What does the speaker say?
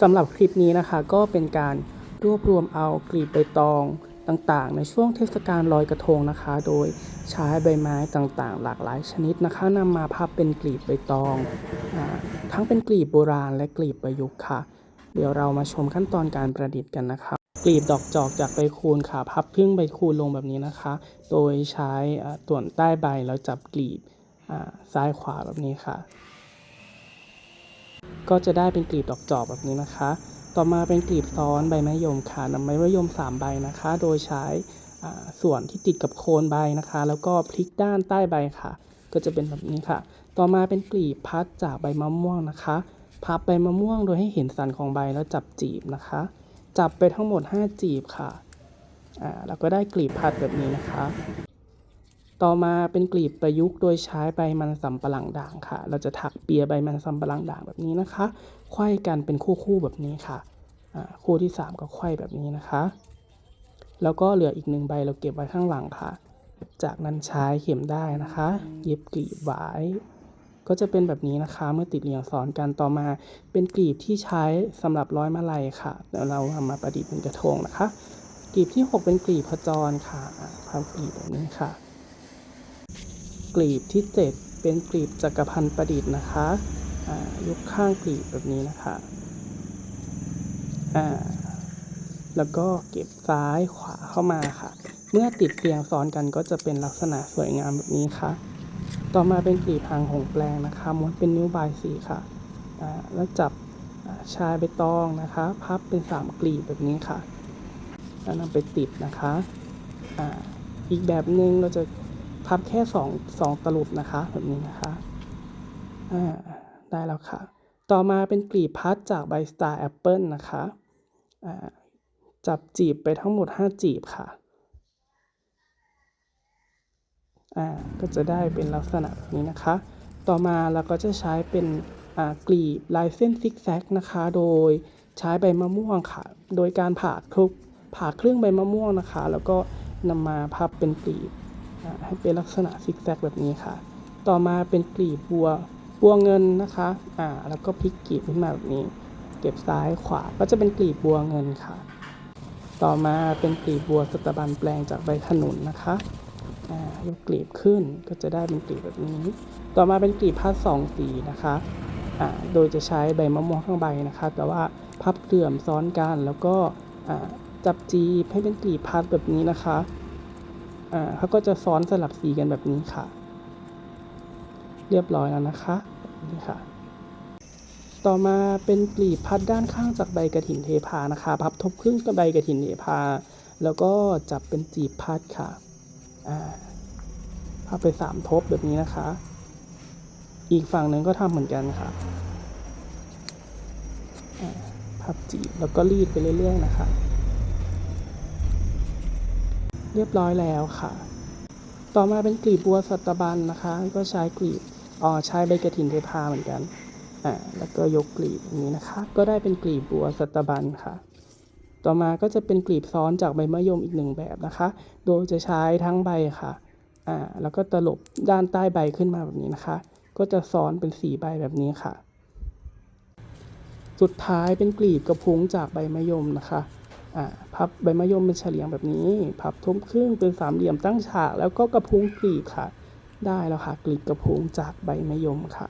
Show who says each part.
Speaker 1: สำหรับคลิปนี้นะคะก็เป็นการรวบรวมเอากลีบใบตองต่างๆ ในช่วงเทศกาลลอยกระทงนะคะ โดยใช้ใบไม้ต่างๆ หลากหลายชนิดนะคะนำมาพับเป็นกลีบใบตองอทั้งเป็นกลีบโบราณและกลีบประยุกต์ค่ะ เดี๋ยวเรามาชมขั้นตอนการประดิษฐ์กันนะคะ กลีบดอกจอกจากใบคูณค่ะพับครึ่งใบคูณลงแบบนี้นะคะ โดยใช้ต่วนใต้ใบแล้วจับกลีบซ้ายขวาแบบนี้ค่ะ ก็จะได้เป็นกลีบดอกจอกแบบนี้นะคะ ต่อมาเป็นกลีบซ้อนใบมะยมค่ะนำใบมะยม3ใบนะคะ โดยใช้ส่วนที่ติดกับโคนใบนะคะ แล้วก็พลิกด้านใต้ใบค่ะ ก็จะเป็นแบบนี้ค่ะ ต่อมาเป็นกลีบพัดจากใบมะม่วงนะคะ พับใบมะม่วงโดยให้เห็นสันของใบแล้วจับจีบนะคะ จับไปทั้งหมด 5 จีบค่ะอ่าแล้วก็ได้กลีบพัดแบบนี้นะคะ ต่อมาเป็นกลีบประยุกต์โดยใช้ใบมันสำปะหลังด่างค่ะ เราจะถักเปียใบมันสำปะหลังด่างแบบนี้นะคะไขว้กันเป็นคู่ๆแบบนี้ค่ะอ่าคู่ที่ 3 ก็ไขว้แบบนี้นะคะ แล้วก็เหลืออีกหนึ่งใบเราเก็บไว้ข้างหลังค่ะ จากนั้นใช้เข็มได้นะคะ เย็บกลีบไว้ก็จะเป็นแบบนี้นะคะ เมื่อติดเรียงซ้อนกันต่อมา เป็นกลีบที่ใช้สำหรับร้อยมาลัยค่ะเดี๋ยวเราทำมาประดิษฐ์เป็นกระทงนะคะ กลีบที่ 6 เป็นกลีบพจรค่ะอ่าพับกลีบแบบนี้ค่ะ กลีบที่ 7 เป็นกลีบจักรพันธ์ประดิษฐ์นะคะยกข้างกลีบแบบนี้นะคะอ่าแล้วก็เก็บซ้ายขวาเข้ามาค่ะ เมื่อติดเรียงซ้อนกันก็จะเป็นลักษณะสวยงามแบบนี้ค่ะ ต่อมาเป็นกลีบหางหงแปลงนะคะม้วนเป็นนิ้วบายสีค่ะแล้วจับชายใบตองนะคะ พับเป็นสามกลีบแบบนี้ค่ะ แล้วนำไปติดนะคะออีกแบบหนึ่งเราจะ พับแค่สองสองตลุบนะคะแบบนี้นะคะอ่าได้แล้วค่ะ ต่อมาเป็นกลีบพัดจากใบสตาร์แอปเปิลนะคะอ่าจับจีบไปทั้งหมด 5 จีบค่ะอ่าก็จะได้เป็นลักษณะแบบนี้นะคะ ต่อมาเราก็จะใช้เป็นอ่ากลีบลายเส้นซิกแซกนะคะ โดยใช้ใบมะม่วงค่ะ โดยการผ่าคลุกผ่าครึ่งใบมะม่วงนะคะ แล้วก็นำมาพับเป็นกลีบ ให้เป็นลักษณะซิกแซกแบบนี้ค่ะ ต่อมาเป็นกลีบบัวบัวเงินนะคะอ่าแล้วก็พลิกกลีบขึ้นมาแบบนี้ เก็บซ้ายขวาก็จะเป็นกลีบบัวเงินค่ะ ต่อมาเป็นกลีบบัวสตบันแปลงจากใบขนุนนะคะอ่ายกกลีบขึ้นก็จะได้เป็นกลีบแบบนี้ ต่อมาเป็นกลีบพัดสองสีนะคะอ่าโดยจะใช้ใบมะม่วงข้างใบนะคะ แต่ว่าพับเกลื่อมซ้อนกันแล้วก็อ่าจับจีบให้เป็นกลีบพัดแบบนี้นะคะ อ่าเขาก็จะซ้อนสลับสีกันแบบนี้ค่ะ เรียบร้อยแล้วนะคะนี้ค่ะ ต่อมาเป็นกลีบพัดด้านข้างจากใบกระถินเทพานะคะพับทบครึ่งกับใบกระถินเทพา แล้วก็จับเป็นจีบพัดค่ะอ่าพับไปสามทบแบบนี้นะคะ อีกฝั่งหนึ่งก็ทำเหมือนกันค่ะพับจีบแล้วก็รีดไปเรื่อยๆนะคะ เรียบร้อยแล้วค่ะ ต่อมาเป็นกลีบบัวสัตบันนะคะ ก็ใช้กลีบอ๋อใช้ใบกระถินเทพาเหมือนกันอ่าแล้วก็ยกกลีบอย่างนี้นะคะ ก็ได้เป็นกลีบบัวสัตบันค่ะ ต่อมาก็จะเป็นกลีบซ้อนจากใบมะยมอีกหนึ่งแบบนะคะ โดยจะใช้ทั้งใบค่ะอ่าแล้วก็ตลบด้านใต้ใบขึ้นมาแบบนี้นะคะ ก็จะซ้อนเป็นสีใบแบบนี้ค่ะ สุดท้ายเป็นกลีบกระพุ้งจากใบมะยมนะคะอ่า พับใบมะยมเป็นเฉลียงแบบนี้ พับทุบครึ่งเป็นสามเหลี่ยมตั้งฉาก แล้วก็กระพุ้งกลีบค่ะ ได้แล้วค่ะกลีบกระพุ้งจากใบมะยมค่ะ